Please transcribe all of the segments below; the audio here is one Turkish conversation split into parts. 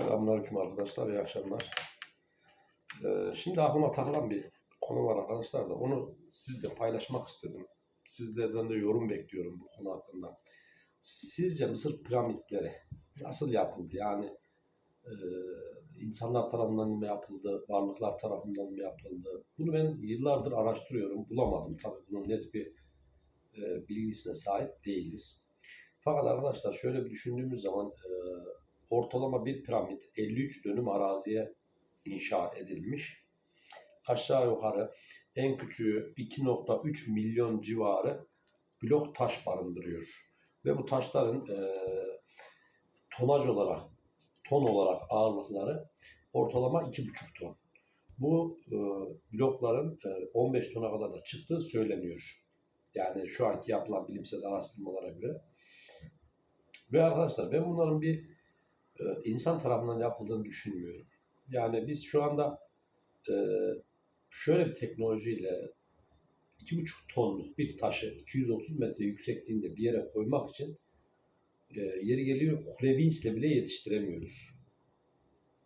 Selamünaleyküm arkadaşlar, iyi akşamlar. Ee, şimdi aklıma takılan bir konu var arkadaşlar da onu sizle paylaşmak istedim. Sizlerden de yorum bekliyorum bu konu hakkında. Sizce Mısır piramitleri nasıl yapıldı? Yani e, insanlar tarafından mı yapıldı, varlıklar tarafından mı yapıldı? Bunu ben yıllardır araştırıyorum, bulamadım. Tabii bunun net bir e, bilgisine sahip değiliz. Fakat arkadaşlar şöyle bir düşündüğümüz zaman e, ortalama bir piramit 53 dönüm araziye inşa edilmiş. Aşağı yukarı en küçüğü 2.3 milyon civarı blok taş barındırıyor. Ve bu taşların e, tonaj olarak, ton olarak ağırlıkları ortalama 2,5 ton. Bu e, blokların e, 15 tona kadar da çıktığı söyleniyor. Yani şu anki yapılan bilimsel araştırmalara göre. Ve arkadaşlar ben bunların bir insan tarafından yapıldığını düşünmüyorum. Yani biz şu anda e, şöyle bir teknolojiyle 2,5 tonluk bir taşı 230 metre yüksekliğinde bir yere koymak için e, yeri geliyor Kulevins'le bile yetiştiremiyoruz.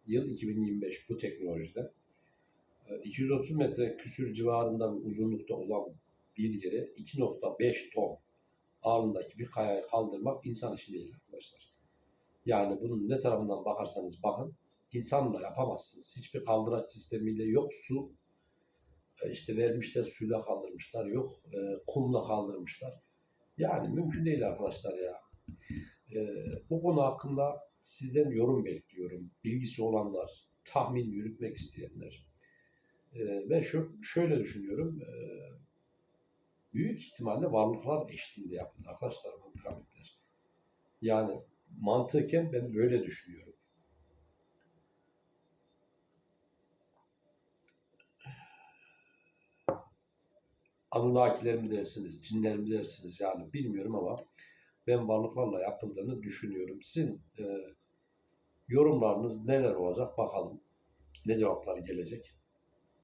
Yıl 2025 bu teknolojide. E, 230 metre küsür civarında bir uzunlukta olan bir yere 2.5 ton ağırlığındaki bir kayayı kaldırmak insan işi değil arkadaşlar. Yani bunun ne tarafından bakarsanız bakın insan da yapamazsınız. Hiçbir kaldıraç sistemiyle yok su e, işte vermişler suyla kaldırmışlar yok e, kumla kaldırmışlar. Yani mümkün değil arkadaşlar ya. E, bu konu hakkında sizden yorum bekliyorum. Bilgisi olanlar, tahmin yürütmek isteyenler. E, ve şu şöyle düşünüyorum. E, büyük ihtimalle varlıklar eşliğinde yapıldı arkadaşlar bu piramitler. Yani mantıken ben böyle düşünüyorum. Anunnakiler mi dersiniz, cinler mi dersiniz yani bilmiyorum ama ben varlıklarla yapıldığını düşünüyorum. Sizin e, yorumlarınız neler olacak bakalım. Ne cevaplar gelecek.